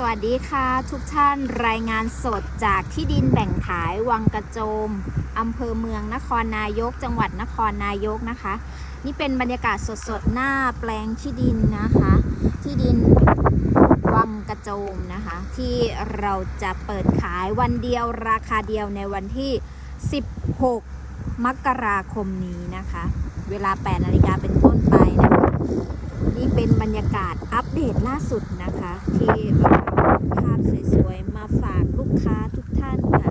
สวัสดีค่ะ ทุกท่านรายงานสดจากที่ดินแบ่งขายวังกระโจมอำเภอเมืองนครนายก จังหวัดนครนายกนะคะ นี่เป็นบรรยากาศสดๆหน้าแปลงที่ดินนะคะ ที่ดินวังกระโจมนะคะ ที่เราจะเปิดขายวันเดียวราคาเดียวในวันที่ 16 มกราคมนี้นะคะ เวลา 8 นาฬิกาเป็นต้นไปนะคะนี่เป็นบรรยากาศอัปเดตล่าสุดนะคะ ที่เราภาพสวยๆ มาฝากลูกค้าทุกท่านค่ะ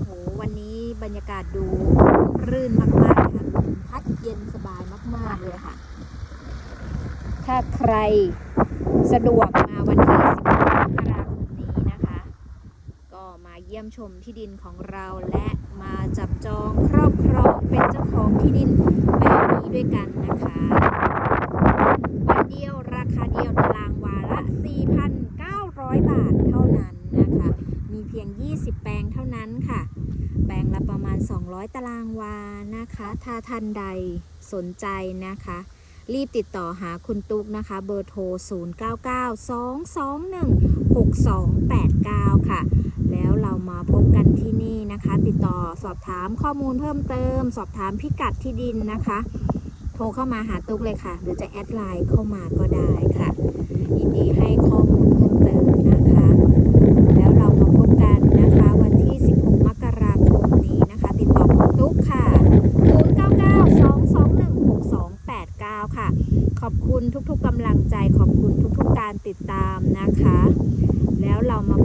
โหวันนี้บรรยากาศดูรื่นมากๆค่ะลมพัดเย็นสบายมากๆเลยค่ะ ถ้าใครสะดวกมาวันที่16มกราคมนี้นะคะ ก็มาเยี่ยมชมที่ดินของเราและมาจับจองครอบครอง เจ้าของที่ดินแปลงนี้ด้วยกันนะคะวันเดียวราคาเดียวตารางวาละ 4,900 บาทเท่านั้นนะคะ มีเพียง 20 แปลงเท่านั้นค่ะ แปลงละประมาณ 200 ตารางวานะคะ ถ้าท่านใดสนใจนะคะรีบติดต่อหาคุณตุ๊กนะคะ เบอร์โทร 0992216289 ค่ะ แล้วเรามาพบกันที่นี่ คะ ติดต่อสอบถามข้อมูลเพิ่มเติม สอบถามพิกัดที่ดินนะคะ โทรเข้ามาหาตุ๊กเลยค่ะ หรือจะแอดไลน์เข้ามาก็ได้ค่ะ ยินดีให้ข้อมูลเพิ่มเติมนะคะ แล้วเรามาพบกันนะคะ วันที่ 16 มกราคมนี้นะคะ ติดต่อคุณตุ๊กค่ะ 0992216289 ค่ะ ขอบคุณทุกๆกำลังใจขอบคุณทุกๆการติดตามนะคะ แล้วเรามา